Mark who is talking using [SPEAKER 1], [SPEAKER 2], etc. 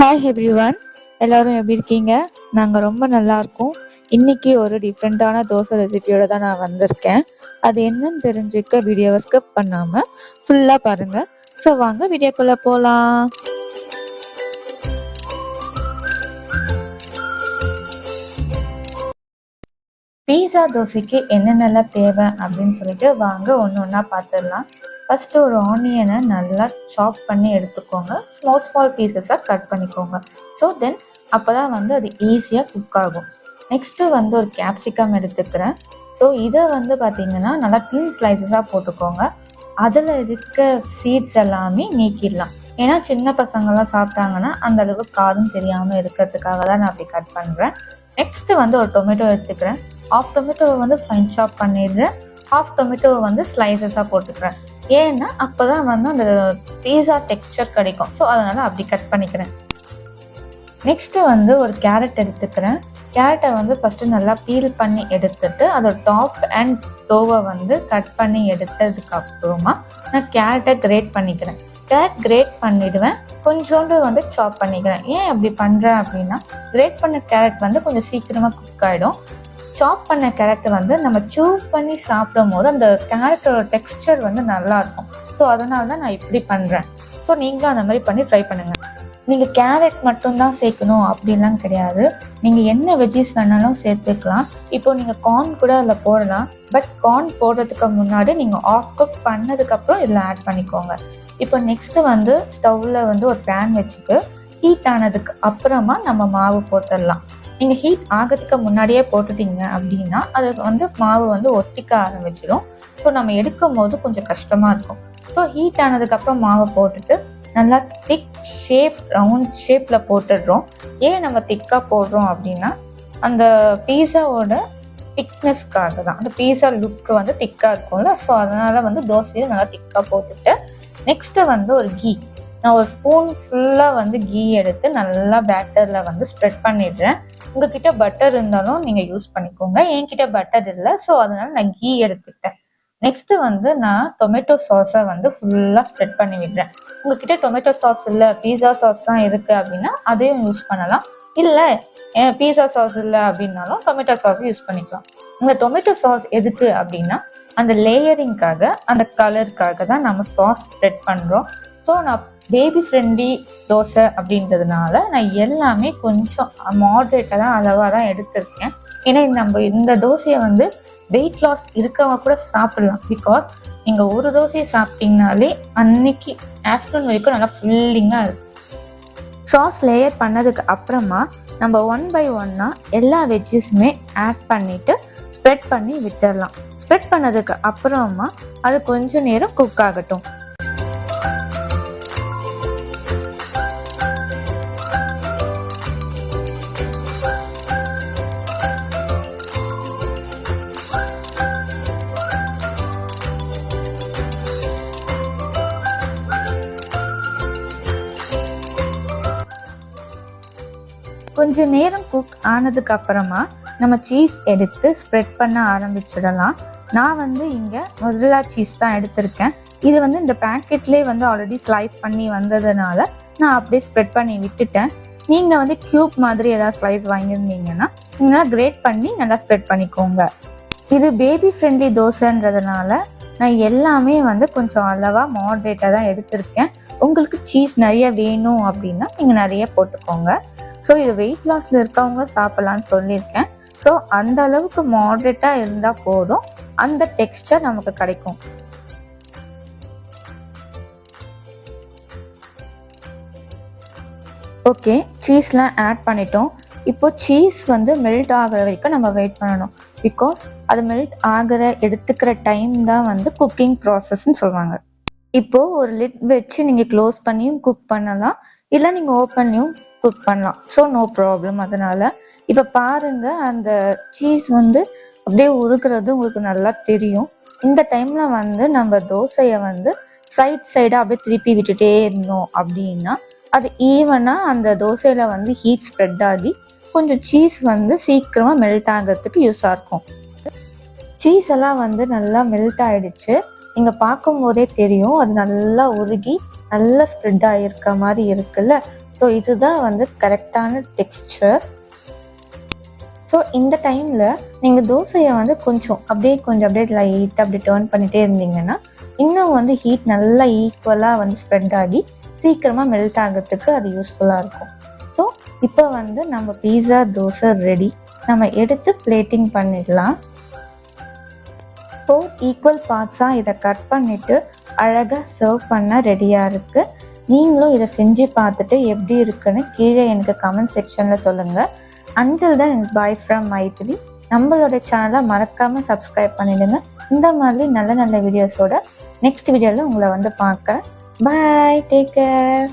[SPEAKER 1] Hi everyone எல்லாரும் எப்படி இருக்கீங்க? நாங்கள் ரொம்ப நல்லா இருக்கோம். இன்னைக்கு ஒரு டிஃப்ரெண்ட்டான தோசை ரெசிபியோட தான் நான் வந்திருக்கேன். அது என்னன்னு தெரிஞ்சுக்க வீடியோவை ஸ்கிப் பண்ணாமல் ஃபுல்லாக பாருங்கள் ஸோ வாங்க வீடியோக்குள்ளே போகலாம் பீஸா தோசைக்கு என்னென்னலாம் தேவை அப்படின்னு சொல்லிட்டு வாங்க ஒன்று ஒன்றா பார்த்துடலாம். ஃபர்ஸ்ட் ஒரு ஆனியனை நல்லா சாப் பண்ணி எடுத்துக்கோங்க. ஸ்மால் ஸ்மால் பீசஸாக கட் பண்ணிக்கோங்க. ஸோ தென் அப்போ தான் வந்து அது ஈஸியாக குக் ஆகும். நெக்ஸ்ட்டு வந்து ஒரு கேப்சிகம் எடுத்துக்கிறேன். ஸோ இதை வந்து பார்த்தீங்கன்னா நல்லா தின் ஸ்லைசஸாக போட்டுக்கோங்க. அதில் இருக்க சீட்ஸ் எல்லாமே நீக்கிடலாம். ஏன்னா சின்ன பசங்கள்லாம் சாப்பிட்டாங்கன்னா அந்த அளவு காரம் தெரியாமல் இருக்கிறதுக்காக தான் நான் அப்படி கட் பண்ணுறேன் நெக்ஸ்ட்டு வந்து ஒரு டொமேட்டோ எடுத்துக்கிறேன். ஆஃப் டொமேட்டோவை வந்து ஃபைன் சாப் பண்ணிடுறேன். ஹாஃப் டொமேட்டோவை வந்து ஸ்லைசஸாக போட்டுக்கிறேன். ஏன்னா அப்போ தான் வந்து அந்த பீஸா டெக்ஸ்சர் கிடைக்கும். ஸோ அதனால் அப்படி கட் பண்ணிக்கிறேன். நெக்ஸ்ட்டு வந்து ஒரு கேரட் எடுத்துக்கிறேன். கேரட்டை வந்து ஃபஸ்ட்டு நல்லா பீல் பண்ணி எடுத்துட்டு அதோட டாப் அண்ட் டோவை வந்து கட் பண்ணி எடுத்ததுக்கு அப்புறமா நான் கேரட்டை கிரேட் பண்ணிக்கிறேன். கேரட் கிரேட் பண்ணிடுவேன். கொஞ்சோண்டு வந்து சாப் பண்ணிக்கிறேன். ஏன் அப்படி பண்ணுறேன் அப்படின்னா கிரேட் பண்ண கேரட் வந்து கொஞ்சம் சீக்கிரமாக குக் ஆகிடும் சாப் பண்ண கேரட் வந்து நம்ம சூ பண்ணி சாப்பிடும் போது அந்த கேரட்டோட டெக்ஸ்டர் வந்து நல்லா இருக்கும் ஸோ அதனால தான் நான் இப்படி பண்ணுறேன் ஸோ நீங்களும் அந்த மாதிரி பண்ணி ட்ரை பண்ணுங்க. நீங்கள் கேரட் மட்டும்தான் சேர்க்கணும் அப்படின்லாம் கிடையாது. நீங்கள் என்ன வெஜ்ஜிஸ் வேணாலும் சேர்த்துக்கலாம். இப்போ நீங்கள் கார்ன் கூட அதில் போடலாம். பட் கார்ன் போடுறதுக்கு முன்னாடி நீங்கள் ஆஃப் குக் பண்ணதுக்கப்புறம் இதில் ஆட் பண்ணிக்கோங்க. இப்போ நெக்ஸ்ட்டு வந்து ஸ்டவ்வில் வந்து ஒரு பேன் வச்சுட்டு ஹீட் ஆனதுக்கு அப்புறமா நம்ம மாவு போட்டுடலாம். நீங்கள் ஹீட் ஆகிறதுக்கு முன்னாடியே போட்டுட்டீங்க அப்படின்னா அது வந்து மாவு வந்து ஒட்டிக்க ஆரம்பிச்சிடும் ஸோ நம்ம எடுக்கும் போது கொஞ்சம் கஷ்டமாக இருக்கும். ஸோ ஹீட் ஆனதுக்கப்புறம் மாவை போட்டுட்டு நல்லா திக் ஷேப் ரவுண்ட் ஷேப்பில் போட்டுடுறோம். ஏன் நம்ம திக்காக போடுறோம் அப்படின்னா அந்த பீஸாவோட திக்னஸ்க்காக தான். அந்த பீஸா லுக்கு வந்து திக்காக இருக்கும்ல. ஸோ அதனால் வந்து தோசையும் நல்லா திக்காக போட்டுட்டு நெக்ஸ்ட்டு வந்து ஒரு கீ நான் ஒரு ஸ்பூன் ஃபுல்லாக வந்து கீ எடுத்து நல்லா பேட்டரில் வந்து ஸ்ப்ரெட் பண்ணிடுறேன். உங்ககிட்ட பட்டர் இருந்தாலும் நீங்கள் யூஸ் பண்ணிக்கோங்க. என்கிட்ட பட்டர் இல்லை ஸோ அதனால நான் கீ எடுத்துக்கிட்டேன். நெக்ஸ்ட் வந்து நான் டொமேட்டோ சாஸை வந்து ஃபுல்லாக ஸ்ப்ரெட் பண்ணி விடுறேன். உங்ககிட்ட டொமேட்டோ சாஸ் இல்லை பீஸா சாஸ் தான் இருக்குது அப்படின்னா அதையும் யூஸ் பண்ணலாம். இல்லை பீஸா சாஸ் இல்லை அப்படின்னாலும் டொமேட்டோ சாஸ் யூஸ் பண்ணிக்கலாம். இந்த டொமேட்டோ சாஸ் எதுக்கு அப்படின்னா அந்த லேயரிங்காக அந்த கலருக்காக தான் நம்ம சாஸ் ஸ்ப்ரெட் பண்ணுறோம் ஸோ நான் பேபி ஃப்ரெண்ட்லி தோசை அப்படின்றதுனால நான் எல்லாமே கொஞ்சம் மாட்ரேட்டாக தான் அளவாக தான் எடுத்திருக்கேன். ஏன்னா நம்ம இந்த தோசையை வந்து வெயிட் லாஸ் இருக்கவங்க கூட சாப்பிடலாம். பிகாஸ் நீங்கள் ஒரு தோசையை சாப்பிட்டீங்கனாலே அன்னைக்கு ஆஃப்டர்நூன் வரைக்கும் நல்லா ஃபுல்லிங்காக இருக்கும். சாஸ் லேயர் பண்ணதுக்கு அப்புறமா நம்ம ஒன் பை ஒன்னாக எல்லா வெஜ்ஜஸுமே ஆட் பண்ணிட்டு ஸ்ப்ரெட் பண்ணி விட்டுடலாம் ஸ்ப்ரெட் பண்ணதுக்கு அப்புறமா அது கொஞ்ச நேரம் குக் ஆகட்டும். கொஞ்ச நேரம் குக் ஆனதுக்கு அப்புறமா நம்ம சீஸ் எடுத்து ஸ்ப்ரெட் பண்ண ஆரம்பிச்சிடலாம். நான் வந்து இங்கே மொசரலா சீஸ் தான் எடுத்திருக்கேன். இது வந்து இந்த பேக்கெட்லேயே வந்து ஆல்ரெடி ஸ்லைஸ் பண்ணி வந்ததுனால நான் அப்படியே ஸ்ப்ரெட் பண்ணி விட்டுட்டேன். நீங்கள் வந்து க்யூப் மாதிரி ஏதாவது ஸ்லைஸ் வாங்கியிருந்தீங்கன்னா நீங்கள் கிரேட் பண்ணி நல்லா ஸ்ப்ரெட் பண்ணிக்கோங்க. இது பேபி ஃப்ரெண்ட்லி தோசைன்றதுனால நான் எல்லாமே வந்து கொஞ்சம் அளவாக மாட்ரேட்டாக தான் எடுத்திருக்கேன். உங்களுக்கு சீஸ் நிறைய வேணும் அப்படின்னா நீங்கள் நிறைய போட்டுக்கோங்க. ஸோ இது வெயிட் லாஸில் இருக்கவங்க சாப்பிட்லான்னு சொல்லியிருக்கேன். ஸோ அந்த அளவுக்கு மாட்ரேட்டாக இருந்தால் போதும். அந்த டெக்ஸ்டர் நமக்கு கிடைக்கும். ஓகே சீஸ்லாம் ஆட் பண்ணிட்டோம். இப்போ சீஸ் வந்து மெல்ட் ஆகிற வரைக்கும் நம்ம வெயிட் பண்ணணும். பிகாஸ் அது மெல்ட் ஆகிற எடுத்துக்கிற டைம் தான் வந்து குக்கிங் ப்ராசஸ்ன்னு சொல்லுவாங்க. இப்போ ஒரு லிட் வச்சு நீங்கள் க்ளோஸ் பண்ணியும் குக் பண்ணலாம். இல்லை நீங்கள் ஓப்பன்லையும் குக் பண்ணலாம். ஸோ நோ ப்ராப்ளம் அதனால. இப்போ பாருங்க அந்த சீஸ் வந்து அப்படியே உருக்குறது உங்களுக்கு நல்லா தெரியும். இந்த டைம்ல வந்து நம்ம தோசையை வந்து சைட் சைடாக அப்படியே திருப்பி விட்டுட்டே இருந்தோம் அப்படின்னா அது ஈவனாக அந்த தோசையில வந்து ஹீட் ஸ்ப்ரெட் ஆகி கொஞ்சம் சீஸ் வந்து சீக்கிரமா மெல்ட் ஆகிறதுக்கு யூஸாக இருக்கும். சீஸ் எல்லாம் வந்து நல்லா மெல்ட் ஆயிடுச்சு. நீங்கள் பார்க்கும் போதே தெரியும். அது நல்லா உருகி நல்லா ஸ்ப்ரெட் ஆகிருக்க மாதிரி இருக்குல்ல. ஸோ இதுதான் வந்து கரெக்டான டெக்ஸ்சர் ஸோ இந்த டைமில் நீங்கள் தோசையை வந்து கொஞ்சம் அப்படியே கொஞ்சம் அப்படியே லைட்டாக அப்படி டேர்ன் பண்ணிகிட்டே இருந்தீங்கன்னா இன்னும் வந்து ஹீட் நல்லா ஈக்குவலாக வந்து ஸ்ப்ரெட் ஆகி சீக்கிரமாக மெல்ட் ஆகிறதுக்கு அது யூஸ்ஃபுல்லாக இருக்கும். ஸோ இப்போ வந்து நம்ம பீஸா தோசை ரெடி நம்ம எடுத்து பிளேட்டிங் பண்ணிடலாம். ஃபோர் ஈக்குவல் பார்ட்ஸாக இதை கட் பண்ணிவிட்டு அழகாக சர்வ் பண்ண ரெடியாக இருக்குது நீங்களும் இதை செஞ்சு பார்த்துட்டு எப்படி இருக்குன்னு கீழே எனக்கு கமெண்ட் செக்ஷனில் சொல்லுங்கள் அன்டில் தான் பாய் ஃப்ரம் மைத்திலி நம்மளோட சேனலை மறக்காமல் சப்ஸ்கிரைப் பண்ணிடுங்க. இந்த மாதிரி நல்ல நல்ல வீடியோஸோட நெக்ஸ்ட் வீடியோவில் உங்களை வந்து பார்க்குறேன். Bye take care